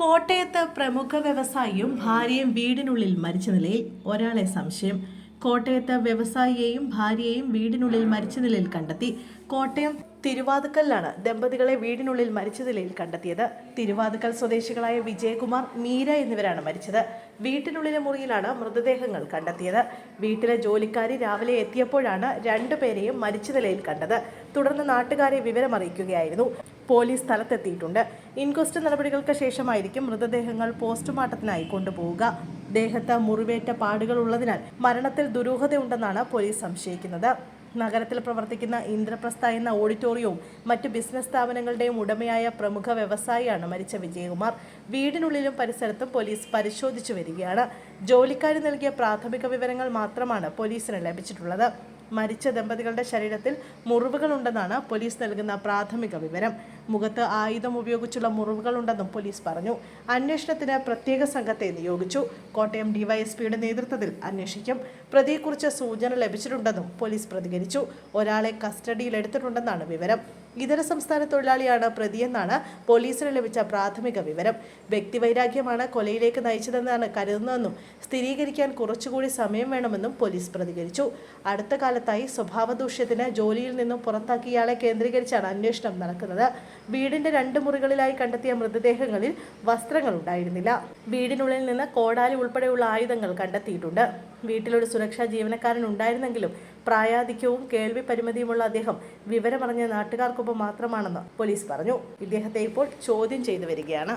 കോട്ടയത്ത് പ്രമുഖ വ്യവസായിയും ഭാര്യയും വീടിനുള്ളിൽ മരിച്ച നിലയിൽ ഒരാളെ സംശയം. കോട്ടയത്ത് വ്യവസായിയെയും ഭാര്യയെയും വീടിനുള്ളിൽ മരിച്ച നിലയിൽ കണ്ടെത്തി. കോട്ടയം തിരുവാതുക്കലിലാണ് ദമ്പതികളെ വീടിനുള്ളിൽ മരിച്ച നിലയിൽ കണ്ടെത്തിയത്. തിരുവാതുക്കൽ സ്വദേശികളായ വിജയകുമാർ മീര എന്നിവരാണ് മരിച്ചത്. വീട്ടിനുള്ളിലെ മുറിയിലാണ് മൃതദേഹങ്ങൾ കണ്ടെത്തിയത്. വീട്ടിലെ ജോലിക്കാരി രാവിലെ എത്തിയപ്പോഴാണ് രണ്ടുപേരെയും മരിച്ച നിലയിൽ കണ്ടത്. തുടർന്ന് നാട്ടുകാരെ വിവരമറിയിക്കുകയായിരുന്നു. പോലീസ് സ്ഥലത്തെത്തിയിട്ടുണ്ട്. ഇൻക്വസ്റ്റ് നടപടികൾക്ക് ശേഷമായിരിക്കും മൃതദേഹങ്ങൾ പോസ്റ്റ്മോർട്ടത്തിനായി കൊണ്ടുപോവുക. ദേഹത്ത് മുറിവേറ്റ പാടുകൾ ഉള്ളതിനാൽ മരണത്തിൽ ദുരൂഹതയുണ്ടെന്നാണ് പോലീസ് സംശയിക്കുന്നത്. നഗരത്തിൽ പ്രവർത്തിക്കുന്ന ഇന്ദ്രപ്രസ്ഥ എന്ന ഓഡിറ്റോറിയവും മറ്റ് ബിസിനസ് സ്ഥാപനങ്ങളുടെയും ഉടമയായ പ്രമുഖ വ്യവസായിയാണ് മരിച്ച വിജയകുമാർ. വീടിനുള്ളിലും പരിസരത്തും പോലീസ് പരിശോധിച്ചു വരികയാണ്. ജോലിക്കാരി നൽകിയ പ്രാഥമിക വിവരങ്ങൾ മാത്രമാണ് പോലീസിന് ലഭിച്ചിട്ടുള്ളത്. മരിച്ച ദമ്പതികളുടെ ശരീരത്തിൽ മുറിവുകളുണ്ടെന്നാണ് പോലീസ് നൽകുന്ന പ്രാഥമിക വിവരം. മുഖത്ത് ആയുധം ഉപയോഗിച്ചുള്ള മുറിവുകളുണ്ടെന്നും പോലീസ് പറഞ്ഞു. അന്വേഷണത്തിന് പ്രത്യേക സംഘത്തെ നിയോഗിച്ചു. കോട്ടയം ഡിവൈഎസ്പിയുടെ നേതൃത്വത്തിൽ അന്വേഷിക്കും. പ്രതിയെക്കുറിച്ച് സൂചന ലഭിച്ചിട്ടുണ്ടെന്നും പോലീസ് പ്രതികരിച്ചു. ഒരാളെ കസ്റ്റഡിയിലെടുത്തിട്ടുണ്ടെന്നാണ് വിവരം. ഇതര സംസ്ഥാന തൊഴിലാളിയാണ് പ്രതിയെന്നാണ് പോലീസിന് ലഭിച്ച പ്രാഥമിക വിവരം. വ്യക്തിവൈരാഗ്യമാണ് കൊലയിലേക്ക് നയിച്ചതെന്നാണ് കരുതുന്നതെന്നും സ്ഥിരീകരിക്കാൻ കുറച്ചുകൂടി സമയം വേണമെന്നും പോലീസ് പ്രതികരിച്ചു. അടുത്ത കാലത്തായി സ്വഭാവദൂഷ്യത്തിന് ജോലിയിൽ നിന്നും പുറത്താക്കിയ ഇയാളെ കേന്ദ്രീകരിച്ചാണ് അന്വേഷണം നടക്കുന്നത്. വീടിന്റെ രണ്ട് മുറികളിലായി കണ്ടെത്തിയ മൃതദേഹങ്ങളിൽ വസ്ത്രങ്ങൾ ഉണ്ടായിരുന്നില്ല. വീടിനുള്ളിൽ നിന്ന് കോടാലി ഉൾപ്പെടെയുള്ള ആയുധങ്ങൾ കണ്ടെത്തിയിട്ടുണ്ട്. വീട്ടിലൊരു സുരക്ഷാ ജീവനക്കാരൻ ഉണ്ടായിരുന്നെങ്കിലും പ്രായാധിക്യവും കേൾവി പരിമിതിയുമുള്ള അദ്ദേഹം വിവരമറിഞ്ഞ നാട്ടുകാർക്കൊപ്പം മാത്രമാണെന്ന് പോലീസ് പറഞ്ഞു. ഇദ്ദേഹത്തെ ഇപ്പോൾ ചോദ്യം ചെയ്തു വരികയാണ്.